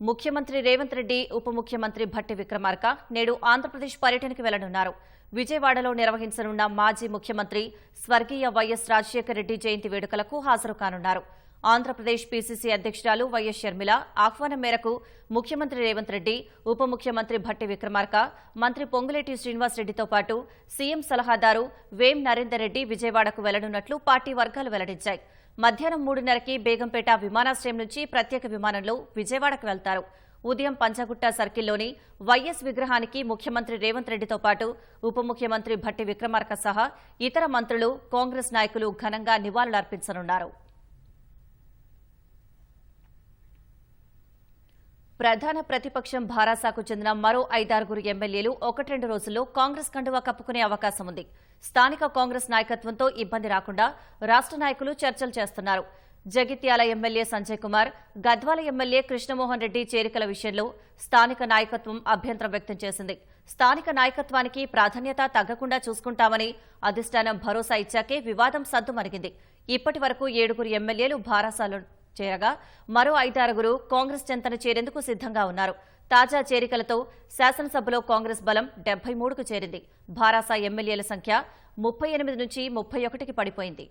ముఖ్యమంత్రి రేవంత్ రెడ్డి ఉప ముఖ్యమంత్రి భట్టి విక్రమార్క నేడు ఆంధ్రప్రదేశ్ పర్యటనకు వెళ్ళనున్నారు. విజయవాడలో నిర్వహించనున్న మాజీ ముఖ్యమంత్రి స్వర్గీయ వైఎస్ రాజశేఖర రెడ్డి జయంతి వేడుకలకు హాజరు కానున్నారు ఆంధ్రప్రదేశ్ పీసీసీ అధ్యక్షురాలు వైఎస్ షర్మిల ఆహ్వానం మేరకు ముఖ్యమంత్రి రేవంత్ రెడ్డి ఉప ముఖ్యమంత్రి భట్టి విక్రమార్క మంత్రి పొంగులేటి శ్రీనివాసరెడ్డితో పాటు సీఎం సలహాదారు వేం నరేందర్ రెడ్డి విజయవాడకు వెళ్ళనున్నట్లు పార్టీ వర్గాలు వెల్లడించాయి. మధ్యాహ్నం మూడున్నరకి బేగంపేట విమానాశ్రయం నుంచి ప్రత్యేక విమానంలో విజయవాడకు వెళ్తారు. ఉదయం పంచగుట్ట సర్కిల్లోని వైఎస్ విగ్రహానికి ముఖ్యమంత్రి రేవంత్ రెడ్డితో పాటు ఉప ముఖ్యమంత్రి భట్టి విక్రమార్క సహా ఇతర మంత్రులు కాంగ్రెస్ నాయకులు ఘనంగా నివాళులర్పించనున్నారు. ప్రధాన ప్రతిపక్షం భారాసాకు చెందిన మరో ఐదారుగురు ఎమ్మెల్యేలు ఒకటెండు రోజుల్లో కాంగ్రెస్ కండువా కప్పుకునే అవకాశం ఉంది. స్థానిక కాంగ్రెస్ నాయకత్వంతో ఇబ్బంది రాకుండా రాష్ట్ర నాయకులు చర్చలు చేస్తున్నారు. జగిత్యాల ఎమ్మెల్యే సంజయ్ కుమార్ గద్వాల ఎమ్మెల్యే కృష్ణమోహన్ రెడ్డి చేరికల విషయంలో స్థానిక నాయకత్వం అభ్యంతరం వ్యక్తం చేసింది. స్థానిక నాయకత్వానికి ప్రాధాన్యత తగ్గకుండా చూసుకుంటామని అధిష్టానం భరోసా ఇచ్చాకే వివాదం సద్దుమణిగింది. ఇప్పటి వరకు ఏడుగురు ఎమ్మెల్యేలు భారాసాలో చేరగా మరో ఐదారుగురు కాంగ్రెస్ చెంతన చేరేందుకు సిద్ధంగా ఉన్నారు. తాజా చేరికలతో శాసనసభలో కాంగ్రెస్ బలం డెబ్బై మూడుకు చేరింది. భారాసా ఎమ్మెల్యేల సంఖ్య ముప్పై ఎనిమిది నుంచి ముప్పై ఒకటికి పడిపోయింది.